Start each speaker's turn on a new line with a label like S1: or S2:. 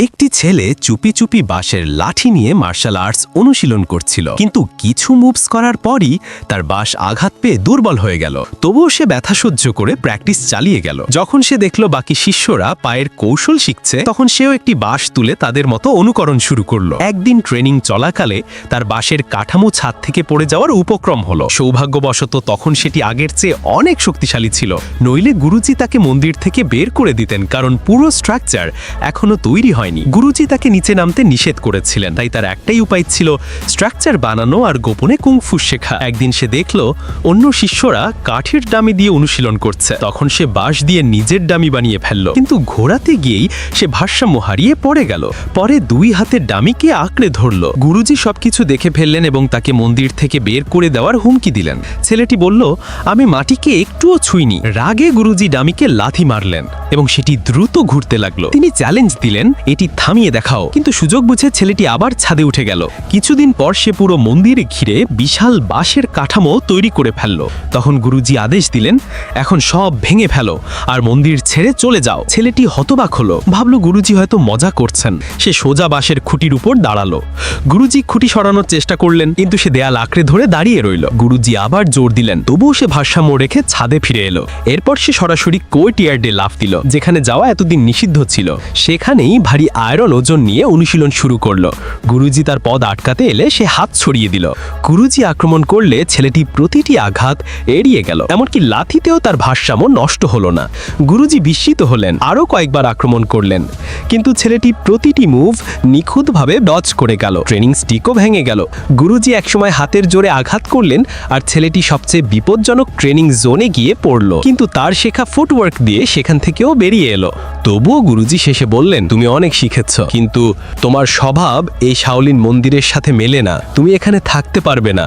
S1: একটি ছেলে চুপি চুপি বাঁশের লাঠি নিয়ে মার্শাল আর্টস অনুশীলন করছিল। কিন্তু কিছু মুভস করার পরই তার বাঁশ আঘাত পেয়ে দুর্বল হয়ে গেল। তবুও সে ব্যথা সহ্য করে প্র্যাকটিস চালিয়ে গেল। যখন সে দেখল বাকি শিষ্যরা পায়ের কৌশল শিখছে, তখন সেও একটি বাঁশ তুলে তাদের মতো অনুকরণ শুরু করল। একদিন ট্রেনিং চলাকালে তার বাঁশের কাঠামো ছাদ থেকে পড়ে যাওয়ার উপক্রম হলো। সৌভাগ্যবশত তখন সেটি আগের চেয়ে অনেক শক্তিশালী ছিল। নইলে গুরুজি তাকে মন্দির থেকে বের করে দিতেন, কারণ পুরো স্ট্রাকচার এখনও তৈরি হয়নি। গুরুজি তাকে নিচে নামতে নিষেধ করেছিলেন। তাই তার একটাই উপায় ছিল স্ট্রাকচার বানানো আর গোপনে কুংফু শেখা। একদিন সে দেখল, অন্য শিষ্যরা কাঠের ডামি দিয়ে অনুশীলন করছে। তখন সে বাঁশ দিয়ে নিজের ডামি বানিয়ে ফেলল। কিন্তু ঘোরাতে গিয়েই সে ভারসাম্য হারিয়ে পড়ে গেল। পরে দুই হাতের ডামিকে আঁকড়ে ধরল। গুরুজি সবকিছু দেখে ফেললেন এবং তাকে মন্দির থেকে বের করে দেওয়ার হুমকি দিলেন। ছেলেটি বলল, আমি মাটিকে একটুও ছুঁইনি। রাগে গুরুজি ডামিকে লাথি মারলেন এবং সেটি দ্রুত ঘুরতে লাগল। তিনি চ্যালেঞ্জ দিলেন, এটি থামিয়ে দেখাও। কিন্তু সুযোগ বুঝে ছেলেটি আবার ছাদে উঠে গেল। কিছুদিন পর সে পুরো মন্দির ঘিরে বিশাল বাঁশের কাঠামো তৈরি করে ফেলল। তখন গুরুজি আদেশ দিলেন, এখন সব ভেঙে ফেলো আর মন্দির ছেড়ে চলে যাও। ছেলেটি হতবাক হলো। ভাবল গুরুজি হয়তো মজা করছেন। সে সোজা বাঁশের খুঁটির উপর দাঁড়াল। গুরুজি খুঁটি সরানোর চেষ্টা করলেন, কিন্তু সে দেয়াল আঁকড়ে ধরে দাঁড়িয়ে রইল। গুরুজি আবার জোর দিলেন। তবুও সে ভারসাম্য রেখে ছাদে ফিরে এলো। এরপর সে সরাসরি কোর্টিয়ার্ডে লাফ দিল, যেখানে যাওয়া এতদিন নিষিদ্ধ ছিল। সেখানেই ভারী আয়রন ওজন নিয়ে অনুশীলন শুরু করল। গুরুজি তার পদ আটকাতে এলে সে হাত ছড়িয়ে দিল। গুরুজি আক্রমণ করলে ছেলেটি প্রতিটি আঘাত এড়িয়ে গেল, এমনকি লাথিতেও তার ভারসাম্য নষ্ট হলো না। গুরুজি বিস্মিত হলেন, আরও কয়েকবার আক্রমণ করলেন। কিন্তু ছেলেটি প্রতিটি মুভ নিখুঁতভাবে ডচ করে গেল ট্রেনিং স্টিকও ভেঙে গেল। গুরুজি একসময় হাতের জোরে আঘাত করলেন আর ছেলেটি সবচেয়ে বিপজ্জনক ট্রেনিং জোনে গিয়ে পড়ল। কিন্তু তার শেখা ফুটওয়ার্ক দিয়ে সেখান থেকেও বেরিয়ে এলো। তবুও গুরুজি শেষে বললেন, তুমি অনেক শিখেছ। কিন্তু তোমার স্বভাব এই শাওলিন মন্দিরের সাথে মেলে না। তুমি এখানে থাকতে পারবে না।